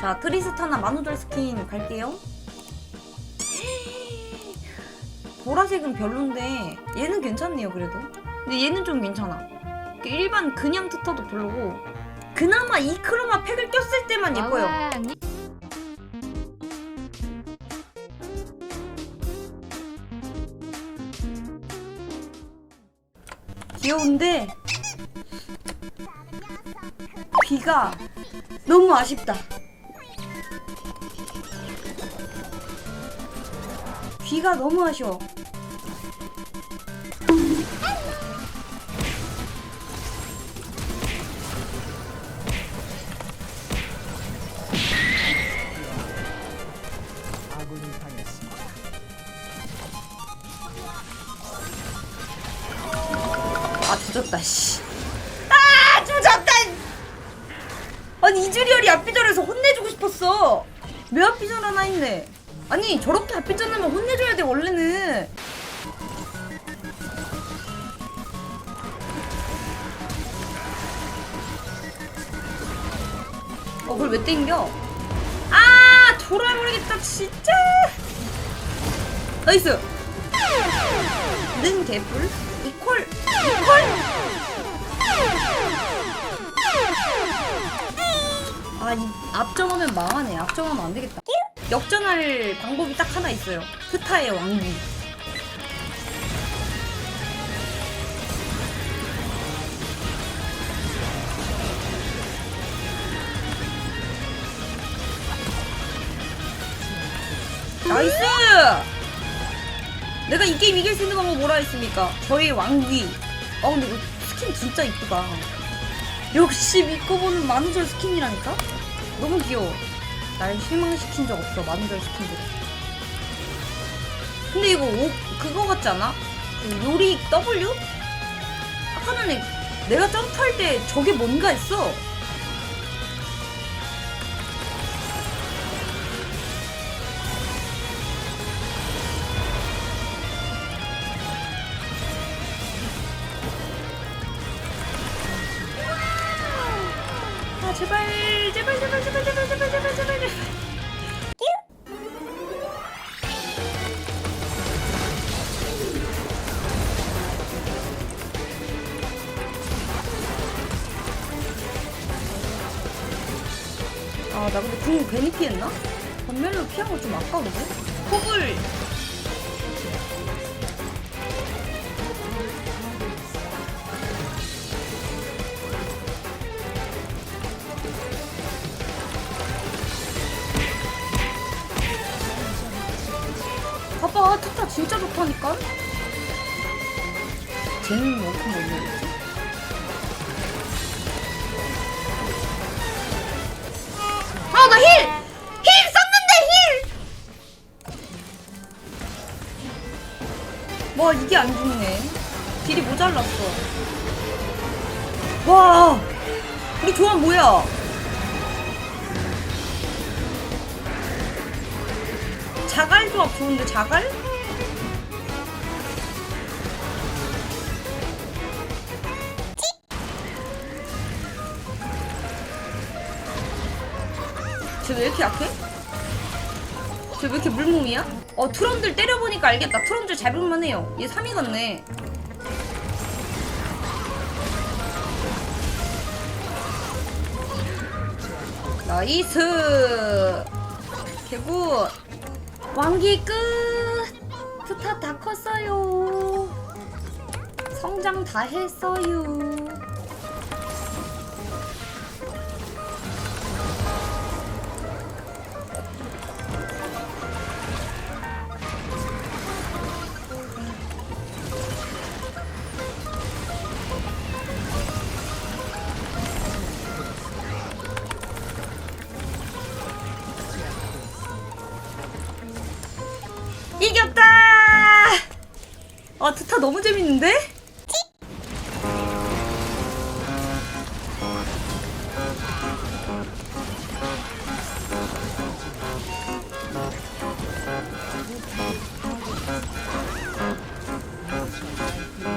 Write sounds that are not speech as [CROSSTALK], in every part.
자 트리스타나 만우절 스킨 갈게요. 보라색은 별론데 얘는 괜찮네요 그래도. 근데 얘는 좀 괜찮아. 일반 그냥 트터도 별로고. 그나마 이 크로마 팩을 꼈을 때만 예뻐요. 귀여운데 귀가 너무 아쉽다. 귀가 너무 아쉬워. 아 조졌다 씨. 아 조졌다. 아니 이즈리얼이 앞비전에서 혼내주고 싶었어. 왜 앞비전 하나 있네? 아니 저렇게 앞비전하면 혼내줘야 돼 원래는. 어 그걸 왜 땡겨? 아 돌아버리겠다 진짜. 나이스. 는 개뿔 이콜 이콜 아이 앞점하면 망하네 앞점하면 안 되겠다 역전할 방법이 딱 하나 있어요 스타의 왕비 나이스 내가 이 게임 이길 수 있는 방법 뭐라 했습니까? 저의 왕귀. 아 근데 이거 스킨 진짜 이쁘다. 역시 믿고 보는 만우절 스킨이라니까? 너무 귀여워. 날 실망시킨 적 없어 만우절 스킨들. 근데 이거 오, 그거 같지 않아? 그 요리 W? 아까 전에 내가 점프할 때 저게 뭔가 했어. 궁 괜히 피했나? 전멸로 피한 거 좀 아까운데? 호불 봐봐 투타 진짜 좋다니까 쟤는 어떻게 먹는 거지? 와 이게 안 죽네 딜이 모자랐어 와 우리 조합 뭐야 자갈 조합 좋은데 자갈? 쟤왜 이렇게 약해? 쟤 왜 이렇게 물몸이야? 어 트런들 때려보니까 알겠다. 트런들 잡을만 해요. 얘 3위 같네. 나이스. 개굿. 왕기 끝. 트타 다 컸어요. 성장 다 했어요 아, 트타 너무 재밌는데?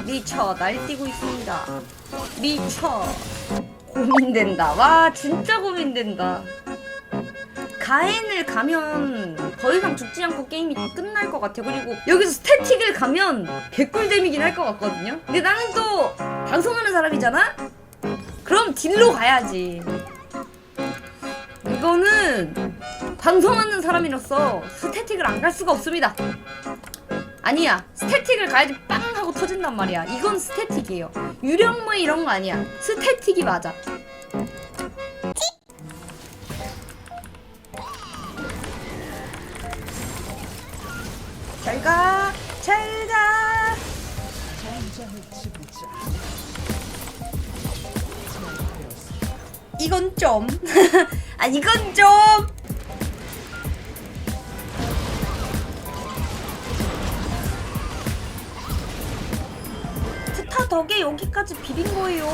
미쳐 날뛰고 있습니다. 미쳐 고민된다. 와 진짜 고민된다. 가엔을 가면 더 이상 죽지 않고 게임이 끝날 것 같아요. 그리고 여기서 스태틱을 가면 개꿀잼이긴 할 것 같거든요. 근데 나는 또 방송하는 사람이잖아? 그럼 딜로 가야지. 이거는 방송하는 사람이로서 스태틱을 안 갈 수가 없습니다. 아니야. 스태틱을 가야지 빵 하고 터진단 말이야. 이건 스태틱이에요. 유령무 이런 거 아니야. 스태틱이 맞아. 이건 좀. [LAUGHS] 아, 이건 좀. 스타 덕에 여기까지 비빈 거예요.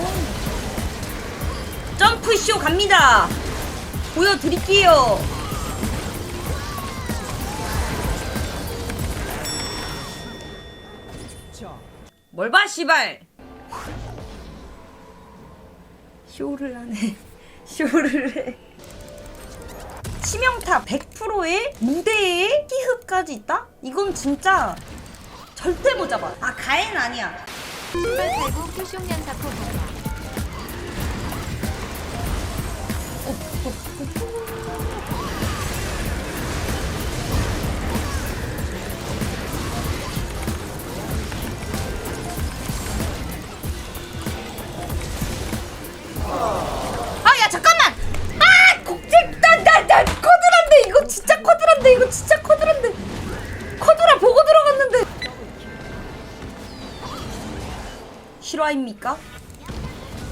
점프쇼 갑니다. 보여드릴게요. 뭘 봐, 씨발! 쇼를 하네. [LAUGHS] 쇼를 해. 치명타 100%의 무대에 희흡까지 있다? 이건 진짜 절대 못 잡아. 아, 가엔 아니야. 신발 큐숑 연사포 보자. 아, 실화입니까?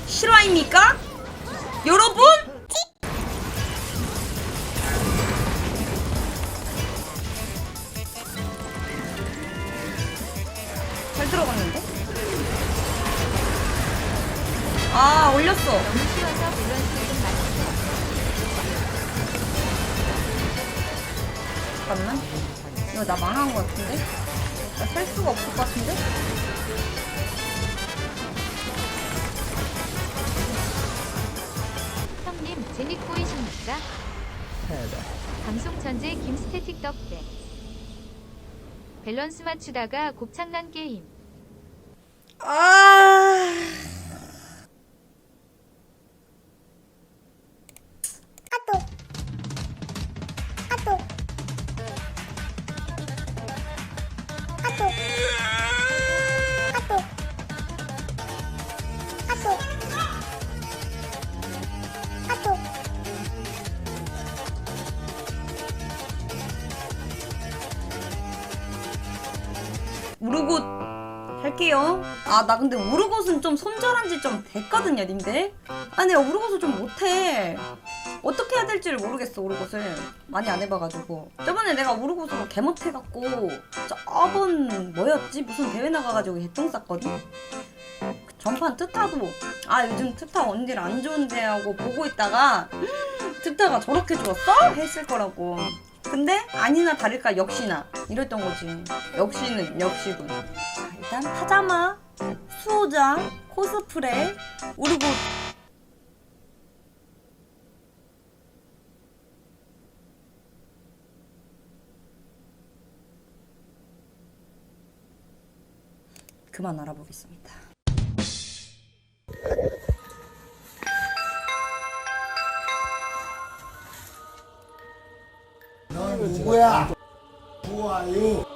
실화입니까? 여러분? 잘 들어갔는데? 아, 올렸어. 잠깐만. 이거 나 망한 것 같은데? 나 살 수가 없을 것 같은데? 보이십니까? 방송 천재 김스태틱 덕대. 밸런스 맞추다가 곱창난 게임. 아. 우르곳 할게요. 아, 나 근데 우르곳은 좀 손절한 지 좀 됐거든요, 님들. 아, 내가 우르곳을 좀 못해. 어떻게 해야 될지를 모르겠어, 우르곳을. 많이 안 해봐가지고. 저번에 내가 우르곳으로 개 못해갖고, 저번 뭐였지? 무슨 대회 나가가지고 개똥 쌌거든? 그 전판 트타도, 아, 요즘 트타 언딜 안 좋은데 하고 보고 있다가, 음, 트타가 저렇게 좋았어? 했을 거라고. 근데 아니나 다를까 역시나 이랬던 거지. 역시는 역시군. 자, 일단 파자마, 수호장, 코스프레, 우르고 그만 알아보겠습니다. 누구야? 좋아요.